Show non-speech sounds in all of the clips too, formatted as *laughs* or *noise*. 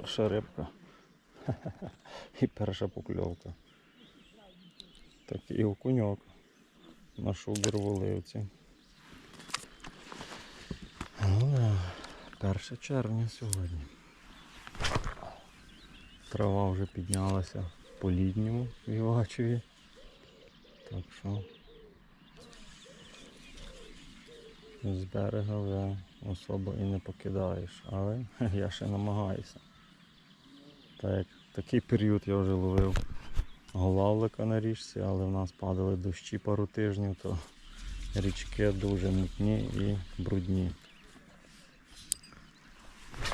перша рибка. *laughs* І перша покльовка. Такий окуньок на шубер воливці. Ну, да, 1 червня сьогодні. Трава вже піднялася по літньому в Івачеві. Так що з берега вже особо і не покидаєш, але *laughs* я ще намагаюся. Так такий період я вже ловив голавлика на річці, але в нас падали дощі пару тижнів, то річки дуже мутні і брудні.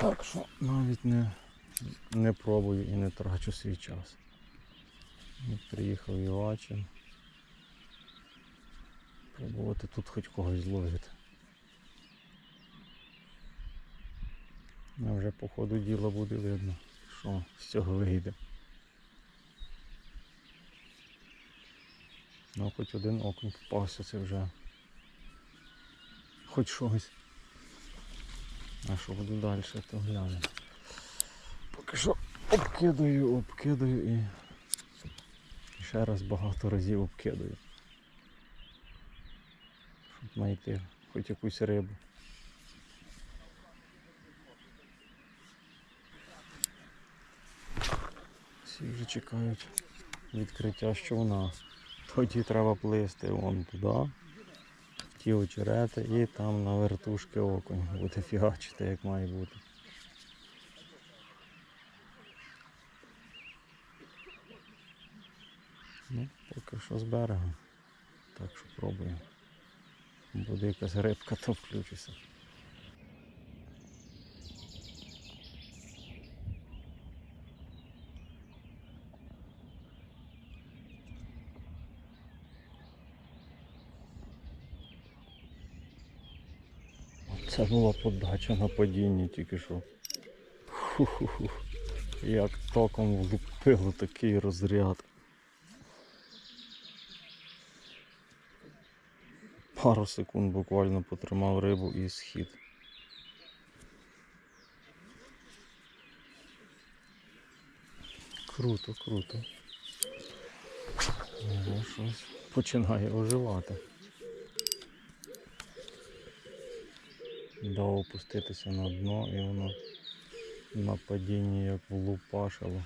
Так що навіть не, не пробую і не трачу свій час. Приїхав Івачин. Пробувати тут хоч когось зловити. А вже по ходу діла буде видно, що з цього вийде. Ну, хоч один окунь попався, це вже хоч щось. А що буду далі, то гляну. Поки що обкидаю, обкидаю і ще раз багато разів обкидаю. Щоб знайти хоч якусь рибу. Всі вже чекають відкриття човна. Тоді треба плисти вон туди, в ті очерети і там на вертушки окунь буде фігачити, як має бути. Ну, поки що з берега. Так що пробуємо. Буде якась рибка, то включуся. Це була подача на падінні тільки що. Фу-ху-ху. Як током влупило такий розряд. Пару секунд буквально потримав рибу і схід. Круто, круто. Щось починає оживати. Дав опуститися на дно і воно на падінні як влупашило.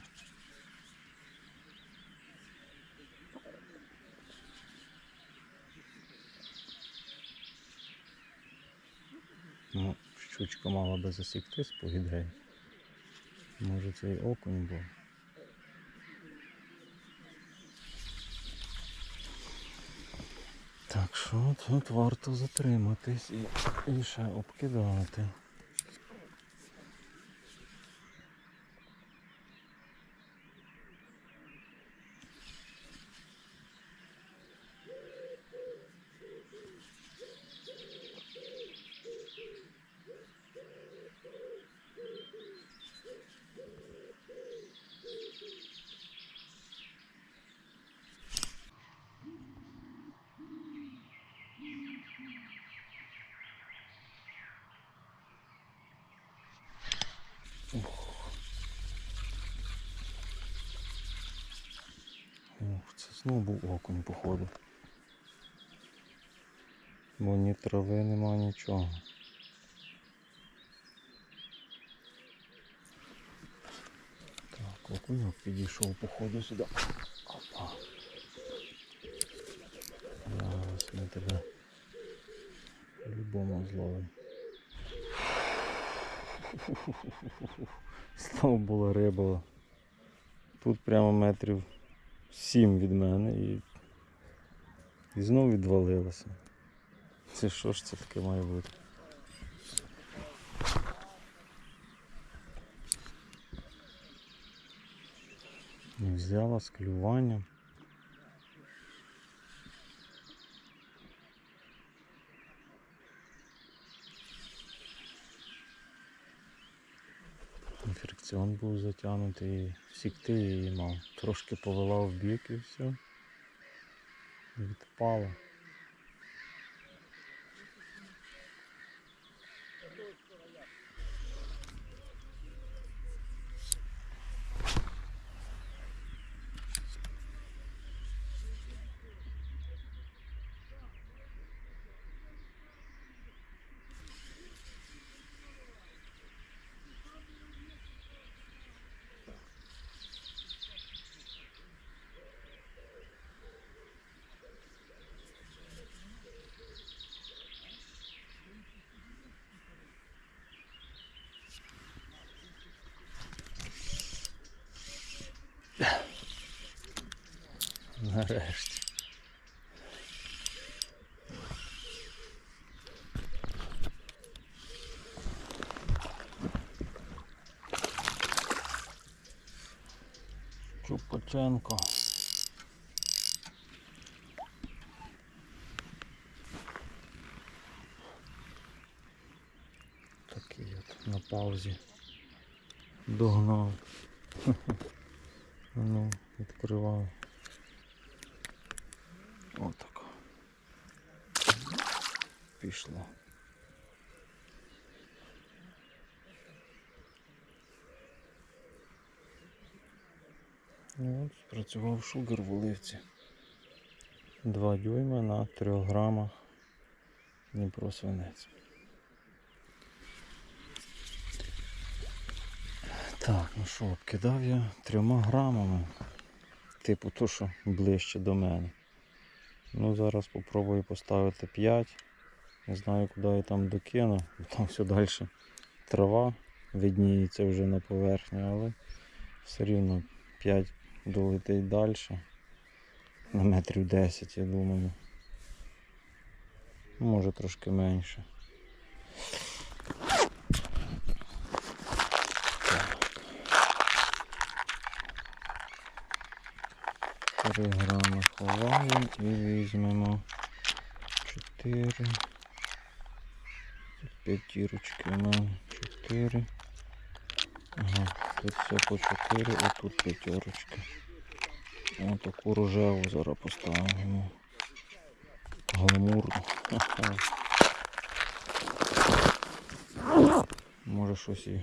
Ну, щучка мала би засіктись, по ідеї. Може це і окунь був. Так що тут варто затриматись і, і ще обкидати. Знову був окунь, походу. Бо ні трави нема нічого. Так, окуньок підійшов походу сюди. Опа. Зараз ми тебе по-любому зловимо. Знову була риба. Тут прямо метрів сім від мене і, і знову відвалилося. Це що ж це таке має бути? Взяла з клюванням. Фрикціон був затягнутий, сікти її мав. Трошки повела в бік і все. Відпала. Нарешті. Чупаченко. Такий от на паузі. Догнав. *laughs* Ну, відкриваю. Пішло. І от спрацював шугар в оливці. 2 дюйма на 3 грамах Дніпро свинець. Так, ну що, обкидав я трьома грамами. Типу то, що ближче до мене. Ну зараз спробую поставити 5. Не знаю, куди я там докину. Там все далі трава видніється вже на поверхні, але все рівно 5 долетить далі. На метрів 10, я думаю. Може трошки менше. 3 грами ховаємо і візьмемо 4. П'ятірочки у мене 4. Ага, тут все по 4 і тут п'ятерочки. Ось таку рожеву зараз поставимо. Гламурну. *laughs* Може щось і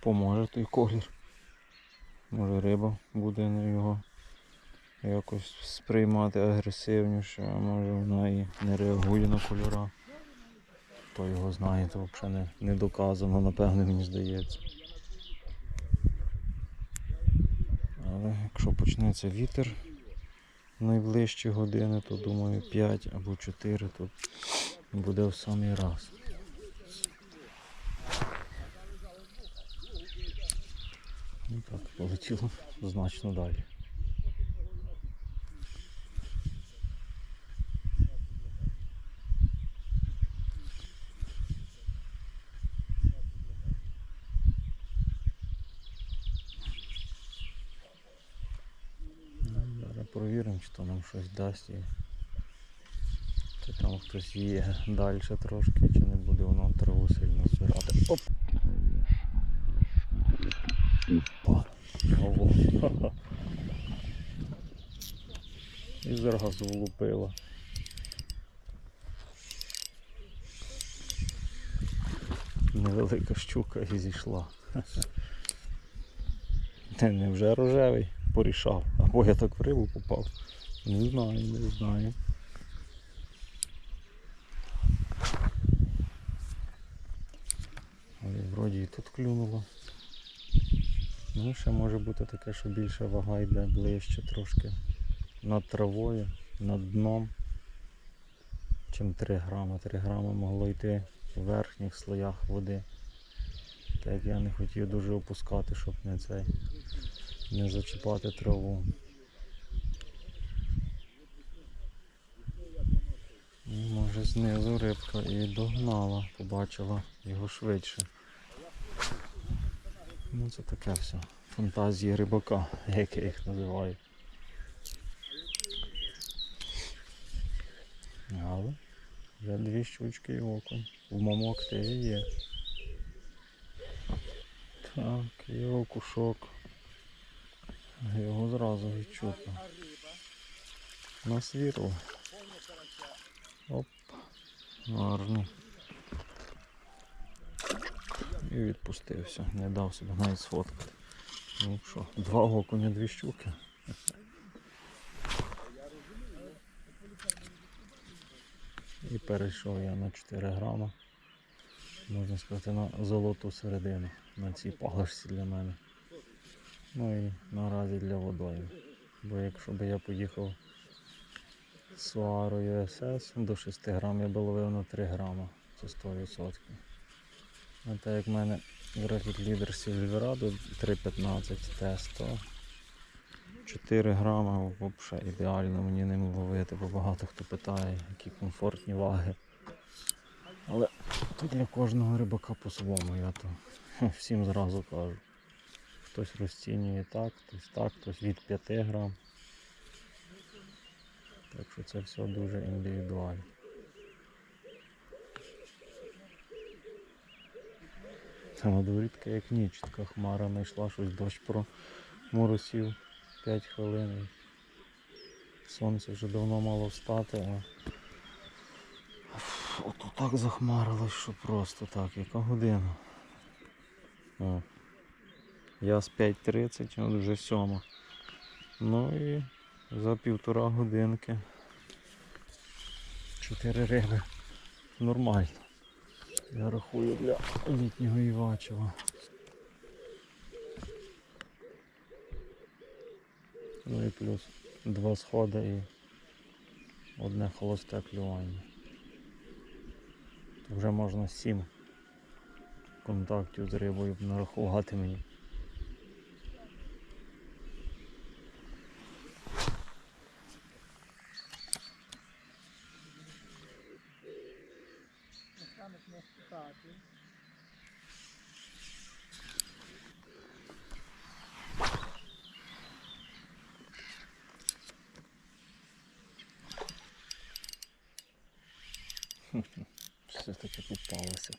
поможе той колір. Може риба буде на його якось сприймати агресивніше, а може вона і не реагує на кольора. Хто його знає, то взагалі не, не доказано, напевне, мені здається. Але якщо почнеться вітер найближчі години, то думаю 5 або 4 тут буде в самий раз. Ну так, полетіло значно далі. Ну, Зараз провіримо, чи то нам щось дасть і чи там хтось є далі трошки, чи не буде воно траву сильно збирати. Оп! Опа! Ого! І зразу влупила. Невелика щука і зійшла. Не вже рожевий порішав, або я так в рибу попав. Не знаю, не знаю. Але вроді і тут клюнуло. Ну, ще може бути таке, що більше вага йде ближче трошки над травою, над дном, чим 3 грами. 3 грами могло йти в верхніх слоях води. Так я не хотів дуже опускати, щоб не цей не зачіпати траву. Може знизу рибка і догнала, побачила його швидше. Ну це таке все. Фантазії рибака, як я їх називаю. Але вже дві щучки і окунь. В моєму активі є. Так, є окушок. Його зразу відчутно. На світло. Оп. Гарний. І відпустився. Не дав себе навіть сфоткати. Ну що, два окуня, дві щуки. І перейшов я на 4 грама. Можна сказати, на золоту середину на цій паличці для мене. Ну і наразі для водою. Бо якщо б я поїхав з Суарою СС до 6 грам, я би ловив на 3 грама. Це 100%. А так як в мене графік лідер Сільверадо 3.15 тест, то 4 грама взагалі ідеально мені ним ловити, бо багато хто питає, які комфортні ваги. Але то для кожного рибака по-своєму, я то *laughs* всім зразу кажу. Хтось розцінює так, хтось так, хтось від 5 грам. Так що це все дуже індивідуально. Та на дворі таке як ніч, така хмара знайшла, щось дощ проморосів 5 хвилин. Сонце вже давно мало встати, а Ото так захмарилось, що просто так, яка година. О. Я з 5.30, от вже 7. Ну і за півтора годинки. Чотири риби. Нормально. Я рахую для літнього Івачева. Ну і плюс два сходи і одне холосте клювання. Вже можна сім контактів з рибою нарахувати мені. Все таки попалося.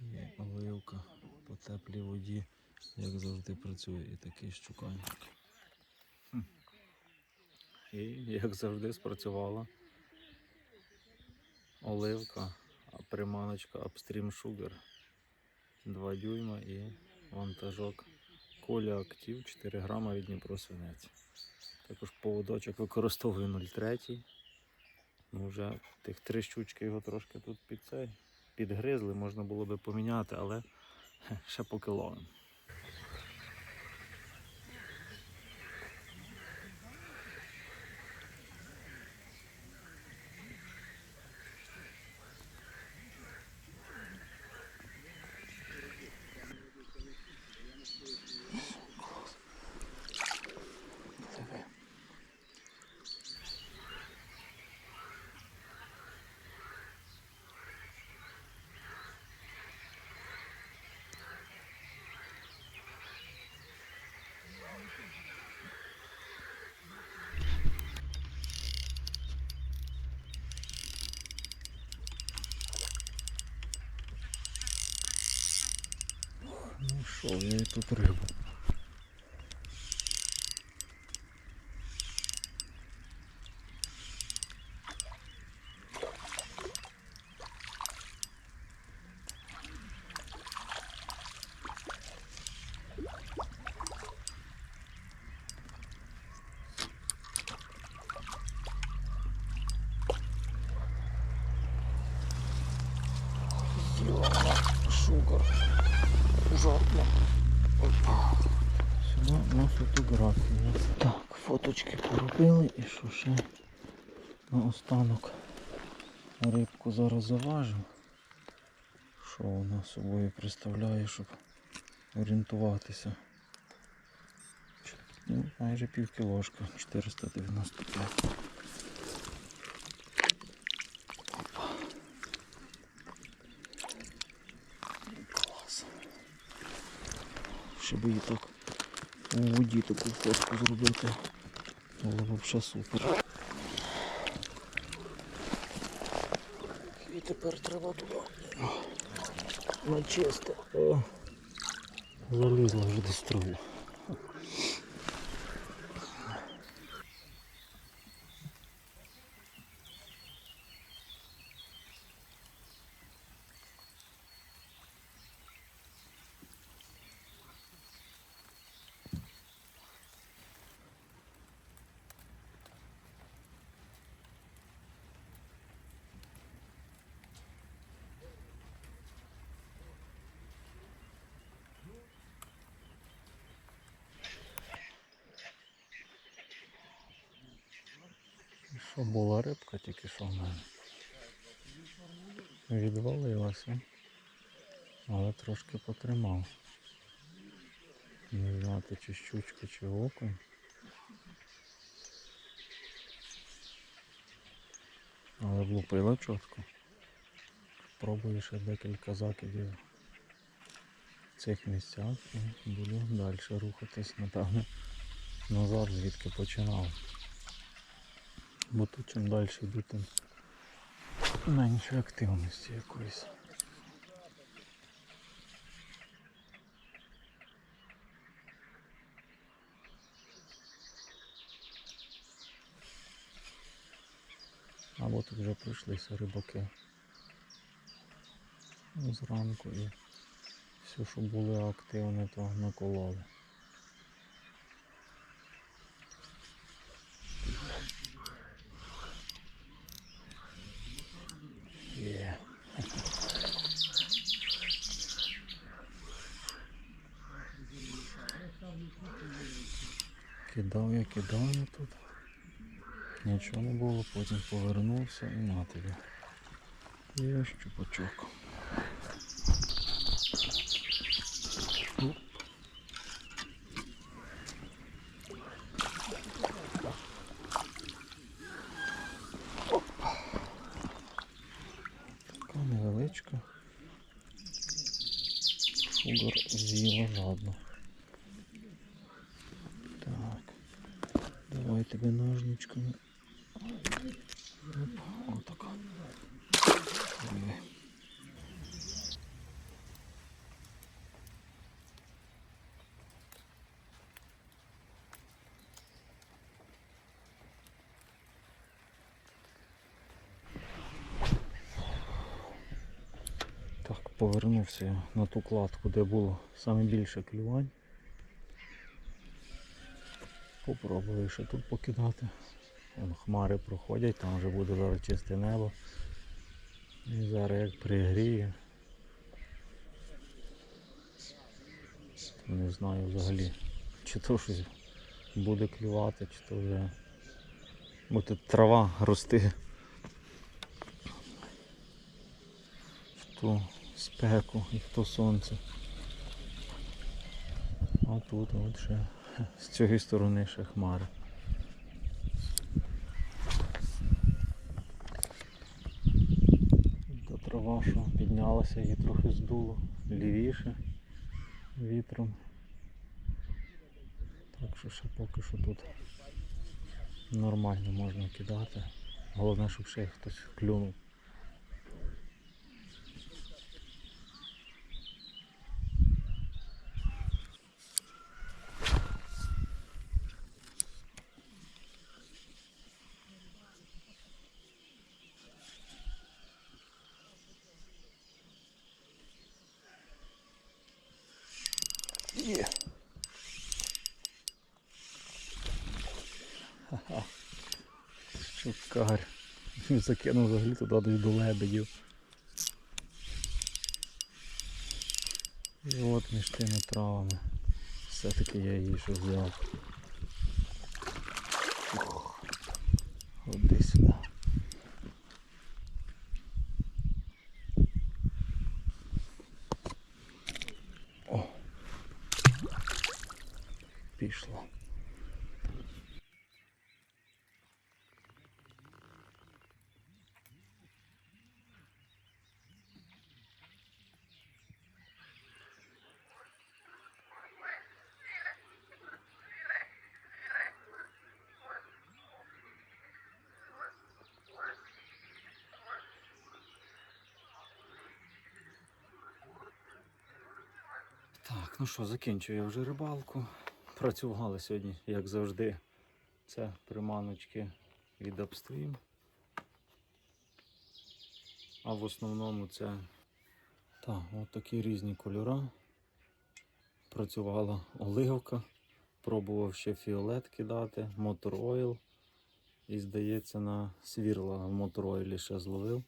Є оливка по теплій воді, як завжди працює і такий щуканчик. І як завжди спрацювала оливка, приманочка Upstream Sugar 2 дюйма і вантажок Коля Актив 4 грама від Дніпро свинець. Також поводочок використовую 0,3. Ну, вже тих три щучки його трошки тут під цей підгризли, можна було би поміняти, але ще поки ловимо. Ну що, я і тут рибу. Шукар. Жодно. Опа. Сюди на фотографію. Так, фоточки поробили ще на останок рибку зараз заважу. Що вона собою представляє, щоб орієнтуватися. Ну, майже пів кілошка, 495. Опа. Клас. Щоб її так у воді таку фотку зробити. Б супер. І тепер треба туди на чисто. О, залізла вже до трохи. Що була рибка тільки що в мене. Відвалилася. Але трошки потримав. Не знати чи щучка, чи окунь. Але влупила чітко. Пробую ще декілька закидів в цих місцях і буду далі рухатись, напевне, назад, звідки починав. Бо тут чим далі йду, тим менше активності якоїсь. Або тут вже пройшлися рибаки зранку і все, що були активні, то накололи. Є. Я, кидав тут. Нічого не було, потім повернувся і на тобі. Є щупачок. Така невеличка. Шугар з'їла жадно. Так. Давай тебе ножничками. Отака. Так, повернувся на ту кладку, де було саме більше клювань. Попробую ще тут покидати. Вон хмари проходять, там вже буде зараз чисте небо. І зараз як пригріє. Не знаю взагалі, чи то щось буде клювати, чи то вже буде трава рости в ту спеку і в то сонце. А тут от ще з цієї сторони ще хмари. Та трава, що піднялася, її трохи здуло лівіше вітром. Так що ще поки що тут нормально можна кидати. Головне, щоб ще хтось клюнув. Є. Ха-ха. Щукар. Він закинув взагалі туди до лебедів. І от між тими травами. Все-таки я її ще взяв. Ух. Ходи сюди. О. Пішло. Так, ну що, закінчую я вже рибалку. Працювали сьогодні, як завжди. Це приманочки від Upstream. А в основному це так, от такі різні кольори. Працювала оливка, пробував ще фіолет кидати, мотор ойл. І здається на свірла в мотор ойлі ще зловив.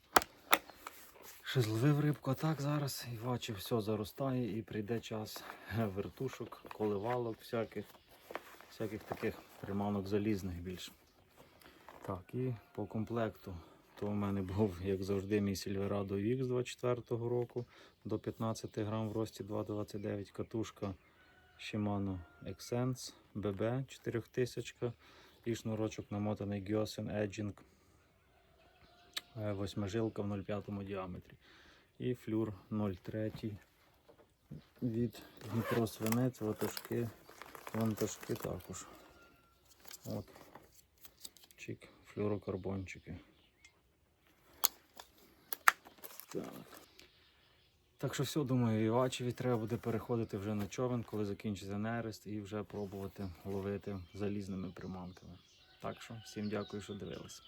Ще зловив рибку, так зараз і бачу, все заростає і прийде час *laughs* вертушок, коливалок всяких, всяких таких приманок залізних більш. Так, і по комплекту. То у мене був, як завжди, мій Silverado X 24-го року до 15 грам в рості 2,29 катушка Shimano Xsense BB 4000 і шнурочок намотаний Gyosen Edging восьмижилка в 0,5 діаметрі. І флюр 0,3 від Дніпро Свинець, ватажки, вантажки також. От. Чик, флюрокарбончики. Так. Так що все, думаю, Івачеві треба буде переходити вже на човен, коли закінчиться нерест, і вже пробувати ловити залізними приманками. Так що всім дякую, що дивилися.